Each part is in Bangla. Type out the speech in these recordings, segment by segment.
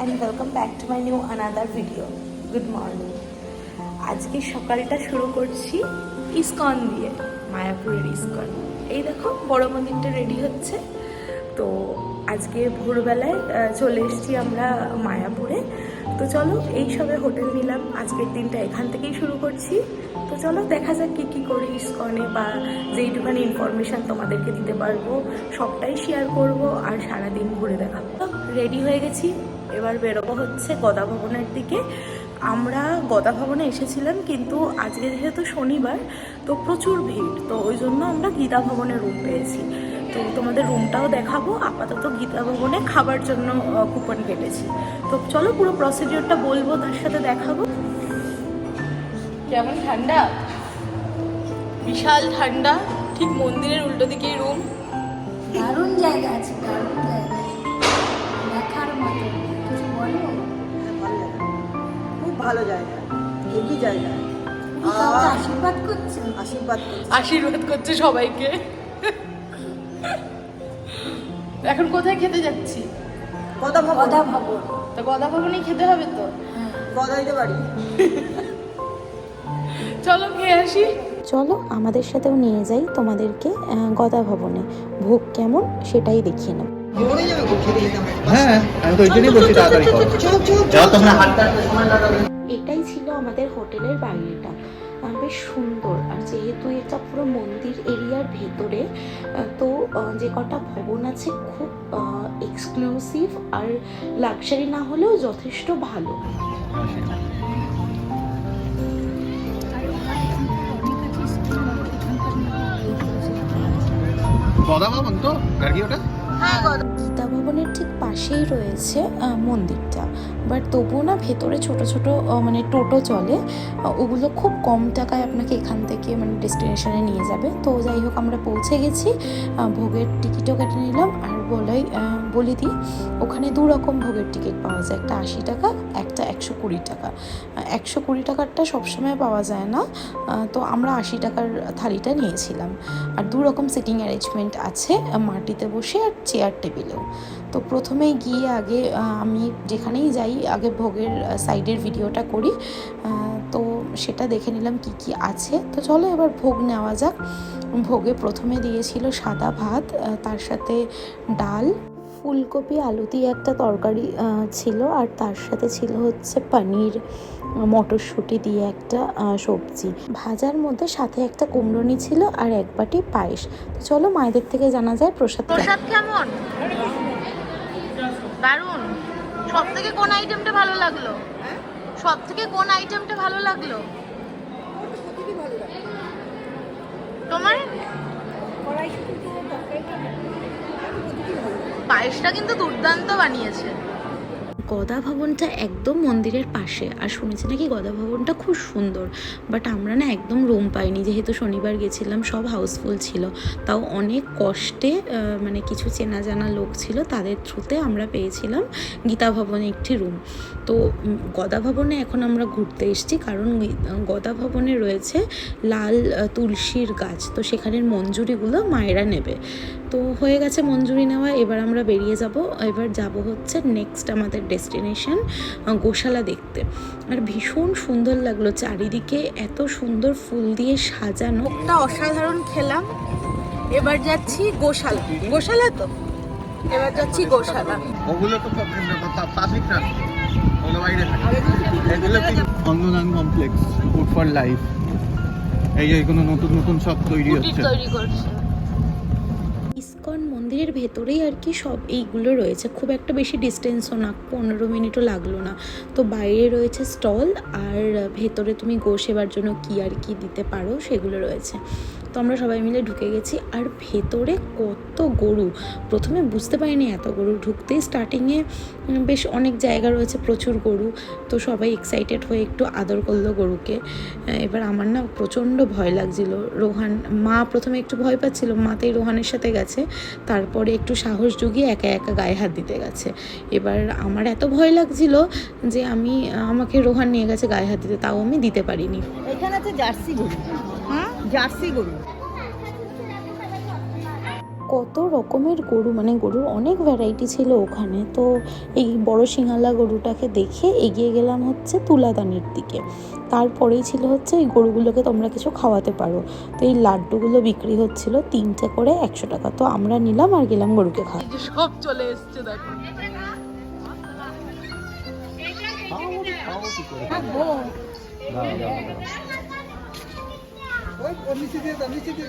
And welcome back to my new another video good morning আজকে সকালটা শুরু করছি ইসকন দিয়ে, মায়াপুরের ইসকন। এই দেখো, বড় মন্দিরটা রেডি হচ্ছে। তো আজকে ভোরবেলায় চলে এসেছি আমরা মায়াপুরে। তো চলো, এই সবে হোটেল নিলাম। আজকের দিনটা এখান থেকেই শুরু করছি। তো চলো, দেখা যাক কী কী করি ইসকনে বা যেইটুখানি ইনফরমেশান তোমাদেরকে দিতে পারব, সবটাই শেয়ার করব আর সারাদিন ঘুরে দেখাবো। রেডি হয়ে গেছি। এবার বেরোবো হচ্ছে গদা ভবনের দিকে। আমরা গদা ভবনে এসেছিলাম কিন্তু আজকে যেহেতু শনিবার তো প্রচুর ভিড় তো ওই জন্য আমরা গীতা ভবনে রুম পেয়েছি। তো তোমাদের রুমটাও দেখাবো আপাতত গীতা ভবনে খাবার জন্য কুপন কেটেছি। তো চলো পুরো প্রসিডিওরটা বলব তার সাথে দেখাবো। কেমন ঠান্ডা? বিশাল ঠান্ডা ঠিক মন্দিরের উল্টো দিকেই রুম দারুণ জায়গা আছে দারুণ জায়গা। ভালো জায়গা হেভি জায়গা। আশীর্বাদ করছ। আশীর্বাদ আশীর্বাদ করছে সবাইকে। এখন কোথায় খেতে যাচ্ছি? গদা ভবন গদা ভবন তো গদা ভবনেই খেতে হবে তো? হ্যাঁ। গদাইতে বাড়ি। চলো খেয়ে আসি। চলো আমাদের সাথেও নিয়ে যাই তোমাদেরকে গদা ভবনে ভোগ কেমন সেটাই দেখিয়ে নেব। হ্যাঁ আমি তো ওই জন্যই বলছি তাড়াতাড়ি করো চল চল যাও তোমরা সময় লাগাবে আমাদের হোটেলের বাইরেটা। বেশ সুন্দর। আর যেহেতু এটা পুরো মন্দির এরিয়ার ভেতরে তো যে কটা ভবন আছে খুব এক্সক্লুসিভ আর লাক্সারি না হলেও যথেষ্ট ভালো। গদা ভবন তো? গার্গি ওটা? গীতা ভবনের ঠিক পাশেই রয়েছে আহ, মন্দিরটা। বাট তবুও না ভেতরে ছোট ছোট মানে টোটো চলে ওগুলো খুব কম টাকায় আপনাকে এখান থেকে মানে ডেস্টিনেশনে নিয়ে যাবে। তো যাই হোক, আমরা পৌঁছে গেছি ভোগের টিকিটও কেটে নিলাম আর বলাই বলে দিই, ওখানে দু রকম ভোগের টিকিট পাওয়া যায়। একটা আশি টাকা, একটা একশো কুড়ি টাকা। একশো কুড়ি টাকারটা সবসময় পাওয়া যায় না তো আমরা আশি টাকার থালিটা নিয়েছিলাম। আর দু রকম সিটিং অ্যারেঞ্জমেন্ট আছে, মাটিতে বসে আর চেয়ার টেবিলেও তো প্রথমে গিয়ে আগে আমি যেখানেই যাই আগে ভোগের সাইডের ভিডিওটা করি। তো সেটা দেখে নিলাম কি কি আছে। তো চলো এবার ভোগ নেওয়া যাক। ভোগে প্রথমে দিয়েছিল সাদা ভাত তার সাথে ডাল, ফুলকপি, আলু দিয়ে একটা তরকারি ছিল। আর তার সাথে ছিল হচ্ছে পনির, মটরশুঁটি দিয়ে একটা সবজি। ভাজার মধ্যে সাথে একটা কুমড়োনি ছিল আর এক বাটি পায়েস। তো চলো মায়েদের থেকে জানা যায় প্রসাদ প্রসাদ কেমন? দারুণ সব থেকে কোন আইটেমটা ভালো লাগল? সব থেকে কোন আইটেমটা ভালো লাগল? তোমার? পায়েসটা কিন্তু দুর্দান্ত বানিয়েছে। গদা ভবনটা একদম মন্দিরের পাশে। আর শুনেছি নাকি গদা ভবনটা খুব সুন্দর। বাট আমরা না একদম রুম পাইনি। যেহেতু শনিবার গেছিলাম, সব হাউসফুল ছিল। তাও অনেক কষ্টে মানে কিছু চেনা জানা লোক ছিল, তাদের থ্রুতে আমরা পেয়েছিলাম গীতা ভবনে একটি রুম তো গদা ভবনে এখন আমরা ঘুরতে এসেছি। কারণ গদা ভবনে রয়েছে লাল তুলসীর গাছ। তো সেখানের মঞ্জুরিগুলো মায়েরা নেবে। তো হয়ে গেছে মঞ্জুরি নেওয়া এবার আমরা বেরিয়ে যাব। এবার যাব হচ্ছে নেক্সট আমাদের ডেস্টিনেশন গোশালা দেখতে। আর ভীষণ সুন্দর লাগল চারিদিকে এত সুন্দর ফুল দিয়ে সাজানো। একটা অসাধারণ খেলাম। এবার যাচ্ছি গোশালা। গোশালা তো? এবার যাচ্ছি গোশালা। ওগুলো তো পাবলিক না ওগুলো বাইরে থাকে এগুলো কমপ্লেক্স ফুড ফর লাইফ এই যে নতুন নতুন সব তৈরি হচ্ছে। তৈরি করছে। ইসকন মন্দিরের ভেতরেই আর কি সব এইগুলো রয়েছে। খুব একটা বেশি ডিস্টেন্সও না, পনেরো মিনিটও লাগল না। তো বাইরে রয়েছে স্টল আর ভেতরে তুমি গো সেবার জন্য কি আর কি দিতে পারো সেগুলো রয়েছে। তো আমরা সবাই মিলে ঢুকে গেছি আর ভেতরে কত গরু। প্রথমে বুঝতে পারিনি এত গরু ঢুকতেই স্টার্টিংয়ে বেশ অনেক জায়গা রয়েছে, প্রচুর গরু। তো সবাই এক্সাইটেড হয়ে একটু আদর করল গরুকে। এবার আমার না প্রচণ্ড ভয় লাগছিল। রোহান, মা প্রথমে একটু ভয় পাচ্ছিল। মাতেই রোহানের সাথে গেছে। তারপরে একটু সাহস যুগিয়ে একা একা গায়ে হাত দিতে গেছে। এবার আমার এত ভয় লাগছিল যে আমি আমাকে রোহান নিয়ে গেছে গায়ে হাত দিতে তাও আমি দিতে পারিনি। এখানে আছে জার্সি গরু। জার্সি গরু। কত রকমের গরু মানে গরুর অনেক ভ্যারাইটি ছিল ওখানে। তো এই বড় সিংহালা গরুটাকে দেখে এগিয়ে গেলাম হচ্ছে তুলাদানির দিকে। তারপরেই ছিল হচ্ছে এই গরুগুলোকে তোমরা কিছু খাওয়াতে পারো। তো এই লাড্ডুগুলো বিক্রি হচ্ছিল তিনটে করে একশো টাকা। তো আমরা নিলাম আর গেলাম গরুকে খাওয়া সব চলে এসছে দেখো। নিচে দিয়ে নিচে দিয়ে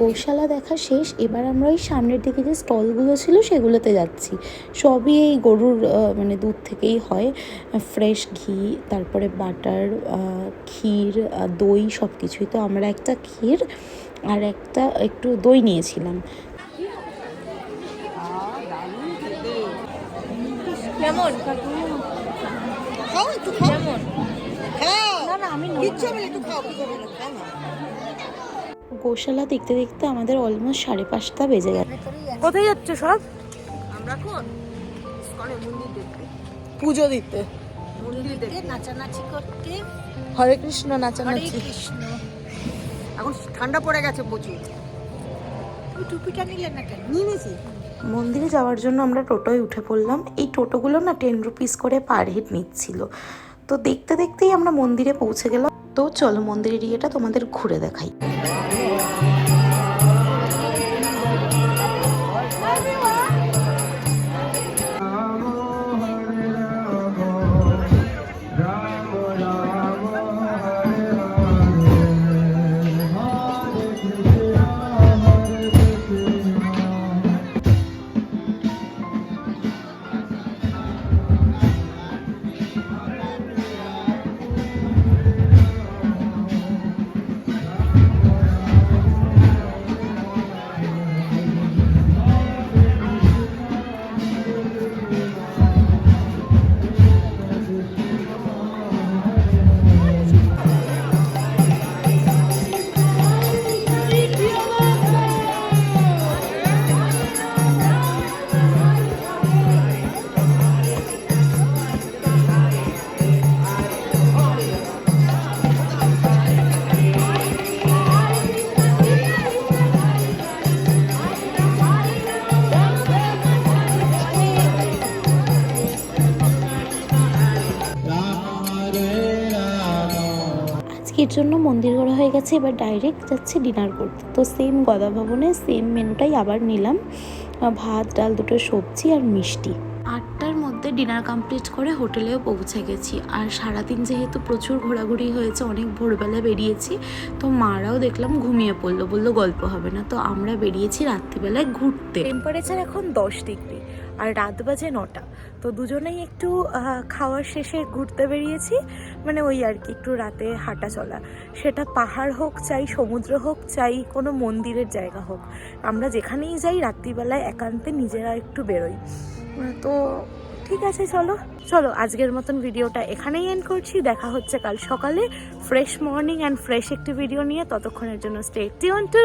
গৌশালা দেখা শেষ এবার আমরা ওই সামনের দিকে যে স্টলগুলো ছিল সেগুলোতে যাচ্ছি। সবই এই গরুর মানে দুধ থেকেই হয়। ফ্রেশ ঘি তারপরে বাটার ক্ষীর দই সব কিছুই তো আমরা একটা ক্ষীর আর একটা একটু দই নিয়েছিলাম। কেমন? কেমন? খাও। না না আমি কিচ্ছু না, একটু খাও খাও না। গোশালা দেখতে দেখতে আমাদের অলমোস্ট সাড়ে পাঁচটা বেজে গেছে কোথায় যাচ্ছে সব? আমরা কোন? মন্দির দেখতে। পুজো দিতে। মন্দির দেখতে। নাচানাচি করতে। হরে কৃষ্ণ নাচানাচি। কৃষ্ণ। এখন ঠান্ডা পড়ে গেছে প্রচুর। তুমি টুপিটা নিলে না কেন? নিয়ে নিয়েছি। মন্দিরে যাওয়ার জন্য আমরা টোটোয় উঠে পড়লাম। এই টোটোগুলো না টেন রুপিস করে পার হেড নিচ্ছিল। তো দেখতে দেখতেই আমরা মন্দিরে পৌঁছে গেলাম। তো চলো মন্দিরের ইয়েটা তোমাদের ঘুরে দেখাই। জন্য মন্দির ঘোরা হয়ে গেছে। এবার ডাইরেক্ট যাচ্ছি ডিনার করতে। তো সেম গদা ভবনে সেম মেনুটাই আবার নিলাম। ভাত ডাল দুটো সবজি আর মিষ্টি। আটটার মধ্যে ডিনার কমপ্লিট করে হোটেলেও পৌঁছে গেছি। আর সারাদিন যেহেতু প্রচুর ঘোরাঘুরি হয়েছে অনেক ভোরবেলা বেরিয়েছি তো মারাও দেখলাম ঘুমিয়ে পড়ল। বলল গল্প হবে না। তো আমরা বেরিয়েছি রাত্রিবেলায় ঘুরতে। টেম্পারেচার এখন দশ ডিগ্রি আর রাত বাজে নটা। তো দুজনেই একটু খাওয়ার শেষে ঘুরতে বেরিয়েছি। মানে ওই আর কি, একটু রাতে হাঁটা চলা। সেটা পাহাড় হোক, চাই সমুদ্র হোক, চাই কোনো মন্দিরের জায়গা হোক। আমরা যেখানেই যাই, রাত্রিবেলায় একান্তে নিজেরা একটু বেরোই। তো ঠিক আছে, চলো। চলো, আজকের মতন ভিডিওটা এখানেই এন্ড করছি। দেখা হচ্ছে কাল সকালে। ফ্রেশ মর্নিং অ্যান্ড ফ্রেশ একটি ভিডিও নিয়ে। ততক্ষণের জন্য স্টে টিউন টু